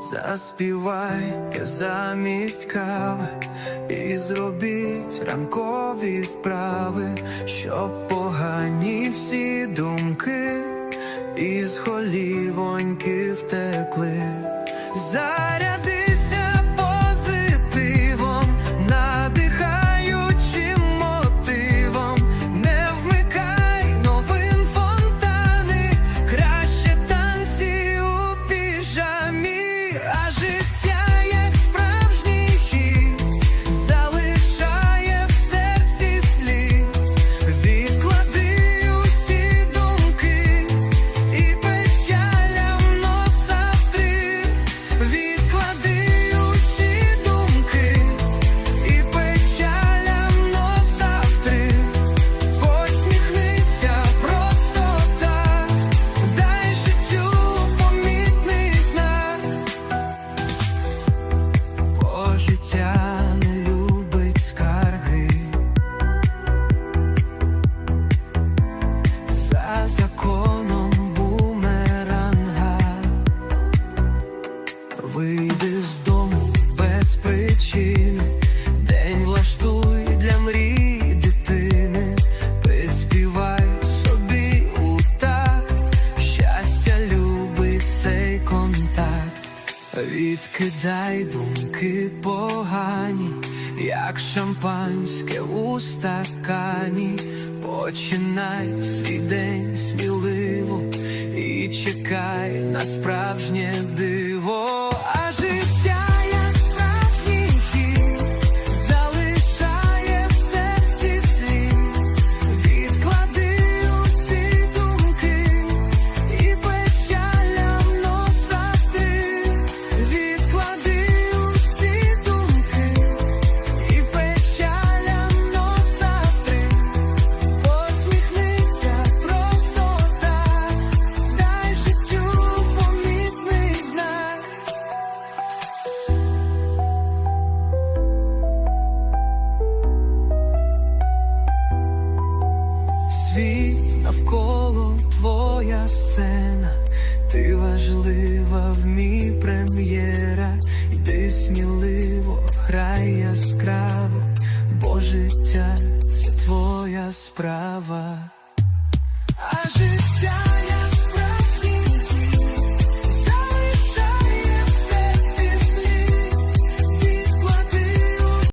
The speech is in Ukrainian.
заспівайте замість кави і зробіть ранкові вправи, щоб погані всі думки із голівоньки втекли. Зарядися причини, день влаштуй для мрій дитини, підспівай собі у такт, щастя любить цей контакт, відкидай думки погані, як шампанське у стакані, починай свій день сміливо і чекай на справжнє диво, Світ навколо твоя сцена, ти важлива в мій прем'єра, йди сміливо, грай яскраво, бо життя це твоя справа.